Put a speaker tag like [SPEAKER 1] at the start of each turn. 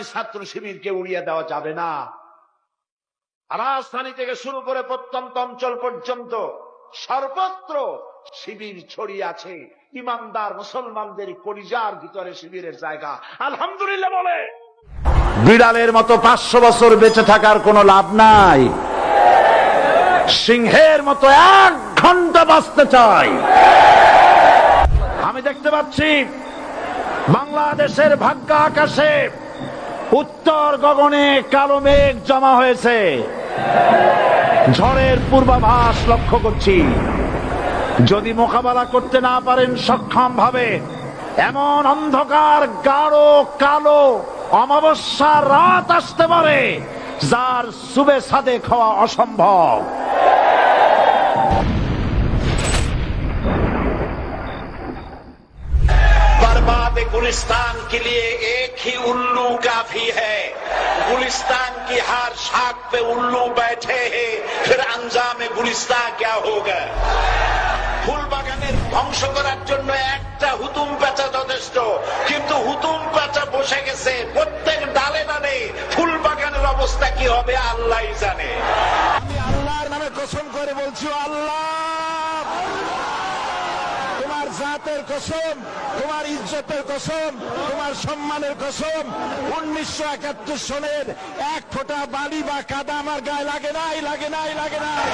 [SPEAKER 1] ছাত্র শিবিরকে উড়িয়ে দেওয়া যাবে না। রাজধানী থেকে শুরু করে প্রত্যন্ত অঞ্চল পর্যন্ত সর্বত্র শিবির ছড়িয়ে আছে। ইমানদার মুসলমানদের কলিজার ভিতরে শিবিরের জায়গা। আলহামদুলিল্লাহ বলে। বিড়ালের মতো পাঁচশো বছর বেঁচে থাকার কোনো লাভ নাই। সিংহের মতো এক ঘণ্টা বাঁচতে চাই। আমি দেখতে পাচ্ছি বাংলাদেশের ভাগ্য আকাশে উত্তর গগনে কালো মেঘ জমা হয়েছে। ঝড়ের পূর্বাভাস লক্ষ্য করছি। যদি মোকাবেলা করতে না পারেন সক্ষম ভাবে এমন অন্ধকার গাঢ়, কালো অমাবস্যার রাত আসতে পারে, যার সুবে সাদে খাওয়া অসম্ভব।
[SPEAKER 2] बर्बाद गुलिस्तान के लिए एक ही उल्लू काफी है गुलिस्तान की हर शाख पे उल्लू बैठे हैं फिर अंजाम गुलिस्तान क्या होगा ফুল বাগানের ধ্বংস করার জন্য একটা হুতুম পেঁচা যথেষ্ট কিন্তু হুতুম পেঁচা বসে গেছে প্রত্যেক ডালে ডালে ফুল বাগানের অবস্থা কি হবে আল্লাহ জানে
[SPEAKER 3] আমি আল্লাহর নামে কসম করে বলছি ও আল্লাহ তোমার জাতের কসম, তোমার ইজ্জতের কসম, তোমার সম্মানের কসম, উনিশশো একাত্তর সনের এক ফোঁটা বালি বা কাদা আমার গায়ে লাগে নাই লাগে নাই লাগে নাই।